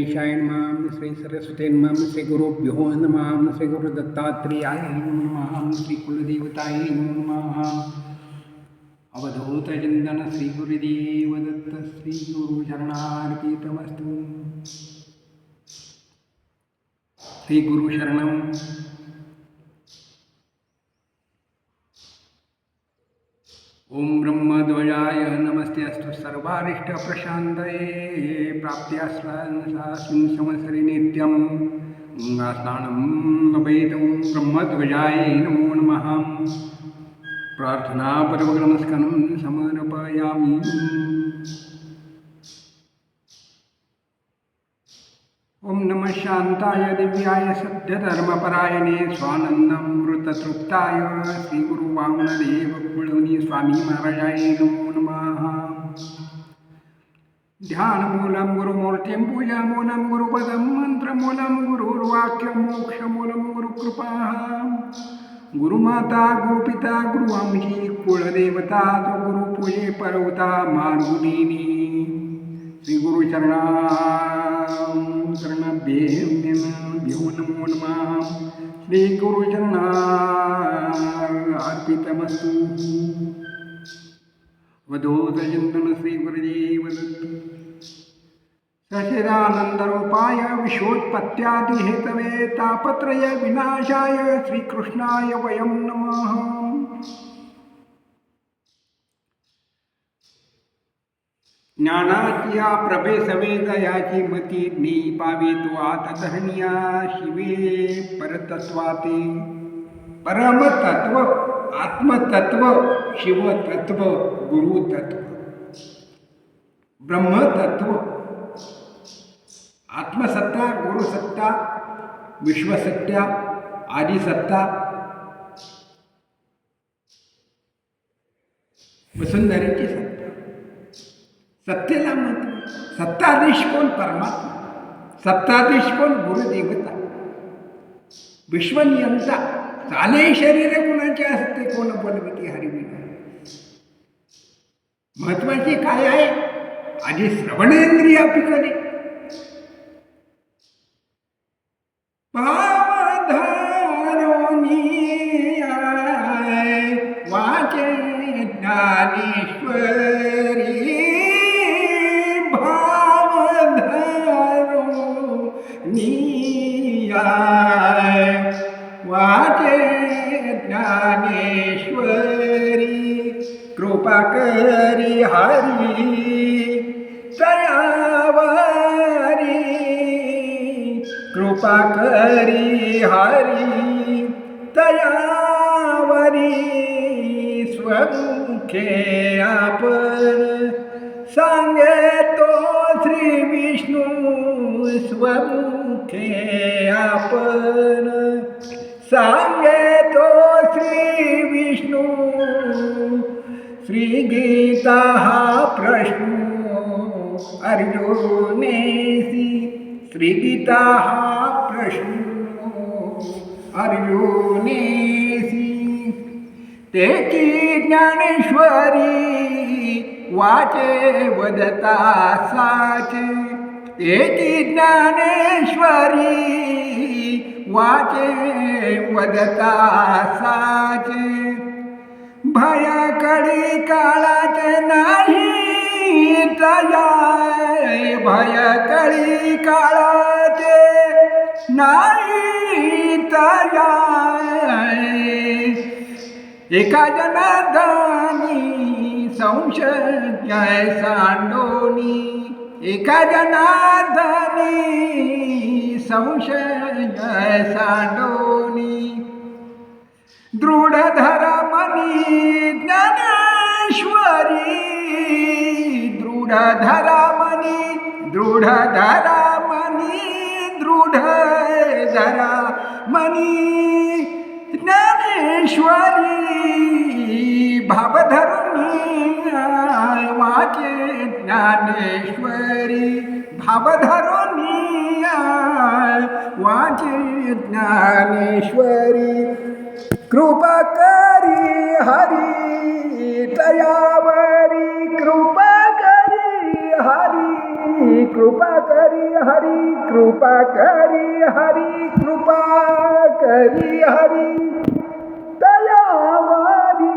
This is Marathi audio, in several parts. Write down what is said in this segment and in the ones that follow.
ईशाय नमः श्री सरस्वती नमः श्री गुरुभ्यो नमः श्री गुरु दत्तात्रेयाय नमः श्री कुलदेवताय नमः अवधूत चिंतन श्री गुरुदेव श्री गुरु श्री गुरु नमस्ते अस्तु सर्वारिष्ट प्रशान्तये प्राप्त्यास्मिन् संवत्सरे नित्यं गङ्गास्नानं लभेतं ब्रह्मध्वजाय नमो नमः। प्रार्थनापूर्वकनमस्कारं समर्पयामि। ॐ नमः शान्ताय दिव्याय सत्यधर्मपरायणे स्वानन्दमृततृप्ताय श्री गुरु स्वामी महाराजाय नमो नमः। ధ్యానమూలం గురుమూర్తిం పూజామూలం గురుపదం మంత్రమూలం గురుర్వాక్యం మోక్షమూలం గురుకృపా గురుమాత గురుపిత గురువంశీ కులదేవత గురు పూజే పర్వత మార్గుని శ్రీ గురు చరణా చరణభ్యేభ్యో నమో నమ శ్రీ గురు చరణ అర్పితమస్తు वधूत चिंतन श्री गुरुदेव विश्वोत्पत्त्यादि हेतवे तापत्रय विनाशाय श्रीकृष्णाय वयं नमः। ज्ञानाच्या प्रभे सवेदयाची मती नी पावे तो आत शिवे परतत्वाते परमतत्व आत्मतत्व शिवतत्व गुरुतत्व. ब्रह्मतत्व. आत्मसत्ता गुरुसत्ता विश्वसत्ता आदिसत्ता. वसुंधरेची सत्ता. सत्तेला महत्त्व सत्ताधीश कोण? परमात्मा. सत्ताधीश कोण? गुरुदेवता. विश्वनियंता. चाले शरीर कोणाचे असते? कोण बलवती हरिविना महत्त्वाचे काय आहे? आधी श्रवणेंद्रिय पिकले पावधारोनी वाचे ज्ञानेश्वर. कृपा करी हरी तयावारी कृपा करी हरी तयावरी स्वमुखे आपण सांगे तो श्री विष्णू स्वमुखे आपण सांगे श्री गीता हा प्रश्न अर्जुनेसी श्री गीता हा प्रश्न अर्जुनेसी तेची ज्ञानेश्वरी वाचे वदता साचे। तेची ज्ञानेश्वरी वाचे वदता साचे। भयाकडे काळाचे नाही तयाय. भयाकडे काळाचे नाही तयाय. एका जनार्दनी संशय सांडोनी. एका जनार्दनी संशय सांडोनी. दृढ धरा मनी ज्ञानेश्वरी। दृढ मनी दृढ धरा मनी दृढ धरा मनी ज्ञानेश्वरी। भावधरुणी वाचे ज्ञानेश्वरी। भावधरुणी वाचे ज्ञानेश्वरी कृपा करी हरी तयावरी कृपा करी हरी हरी कृपा करी हरी कृपा करी हरी कृपा करी हरी दयावारी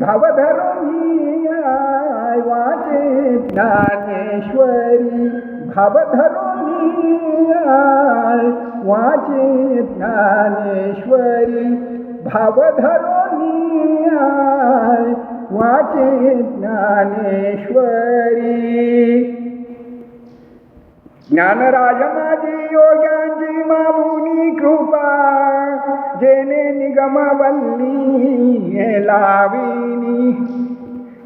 भवधरुणी आय वाचे ज्ञानेश्वरी भवधरुणी आय वाचे ज्ञानेश्वरी भाव आय वाचे ज्ञानेश्वरी। ज्ञानराज माझी योग्यांची मामुनी कृपा जेने निगमवल्ली हे लाविनी।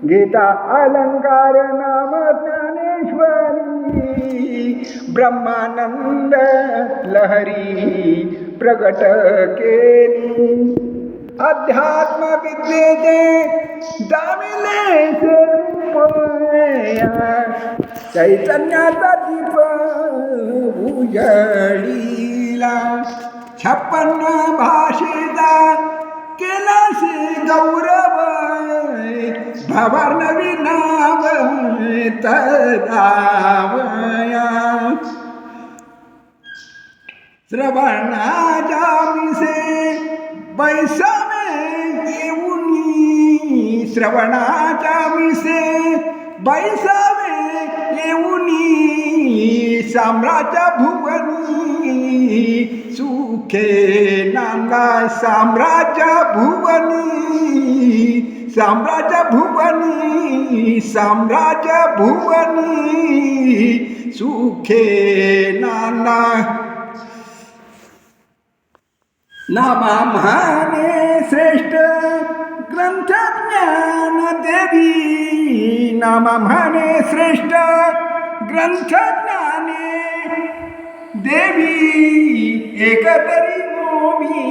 गीता अलंकार नाम ज्ञानेश्वरी। ब्रह्मानंद लहरी प्रगट केली. अध्यात्म विद्येचे दामिले चैतन्याचा दीप उजळीला. छप्पन्न भाषेचा केलासे गौरव भवानवी नाव तदावया श्रवणाच्या मिसे बैसावे येऊनी। श्रवणाच्या मिसे बैसावे येऊनी। साम्राज्य भुवनी सुखे नांदा साम्राज्य भुवनी साम्राज्य भुवनी साम्राज्य भुवनी सुखे नाना। नामा महाने श्रेष्ठ ग्रंथ ज्ञान देवी। नामा महाने श्रेष्ठ ग्रंथ ज्ञाने देवी। एकतरी मोमी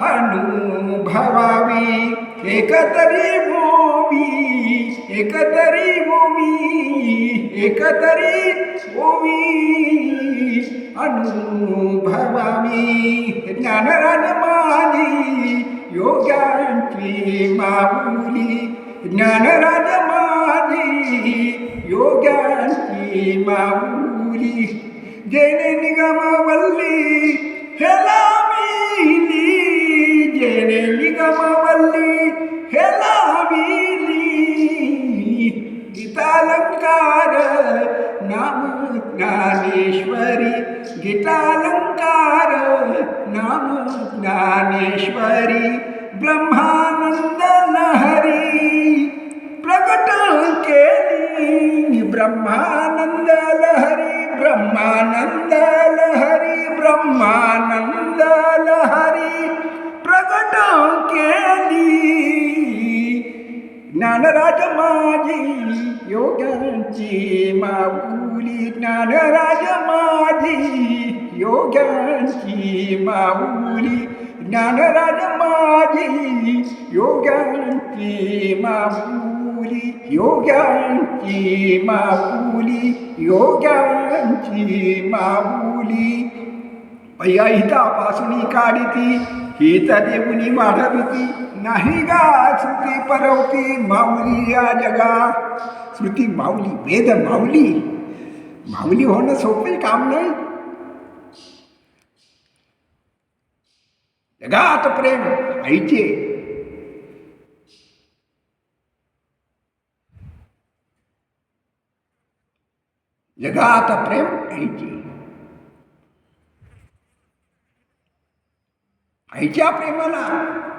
अनुभवावी। एकतरी मोमी एकतरी भूमी एकतरी भूमी. अनुभवामी ज्ञानरान माली योग्यांची माऊली. ज्ञानरान माली योग्यांची माऊली. जेने निगमवल्ली हेला मिली. जेने निगमवल्ली हेला मिली गीतालंकार नाम ज्ञानेश्वरी गीतालंकार नाम ज्ञानराज माझी योग्यांची माऊली ज्ञानराज माझी योग्यांची माऊली ज्ञानराज माझी योग्यांची माऊली योग्यांची माऊली योग्यांची माऊली पैया हिता पासुनी काढिती हिता देऊनी वाढविती. नाही गा, श्रुती परवती माऊली या जगा। श्रुती, माऊली, वेद माऊली। माऊली होणं सोपे, काम नाही। जगात प्रेम आईचे जगात प्रेम आईचे आईच्या प्रेमाला।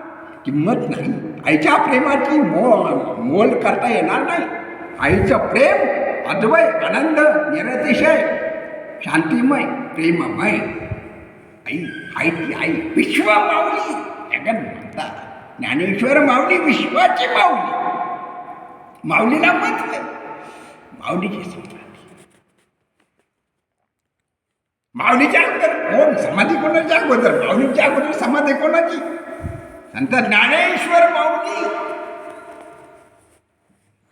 किंमत नाही. आईच्या प्रेमाची मोल मोल करता येणार नाही. आईचं प्रेम अद्वय आनंद निरतिशय शांतिमय प्रेममय. आई आईची आई विश्व माऊली. जगन म्हणतात ज्ञानेश्वर माऊली विश्वाची माऊली. माऊलीला महत्त्व माऊलीची संक्रांती माऊलीच्या अगोदर कोण? समाधी कोणाच्या अगोदर? माऊलीच्या अगोदर समाधी कोणाची? नंतर ज्ञानेश्वर माऊली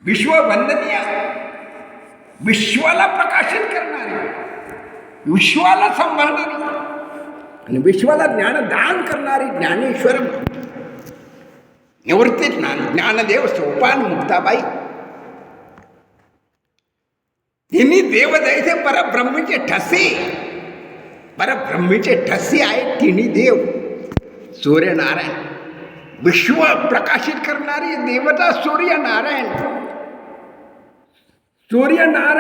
विश्व वंदनीय विश्वाला प्रकाशित करणारी विश्वाला सांभाळणारी आणि विश्वाला ज्ञानदान करणारी ज्ञानेश्वर माऊली. निवृत्ती ज्ञान ज्ञानदेव सोपान मुक्ताबाई. तिन्ही देव जैसे परब्रह्मचे ठसे. परब्रह्मचे ठसे आहेत तिन्ही देव. सूर्यनारायण विश्व प्रकाशित करणारी देवता सूर्यनारायण. सूर्यनारायण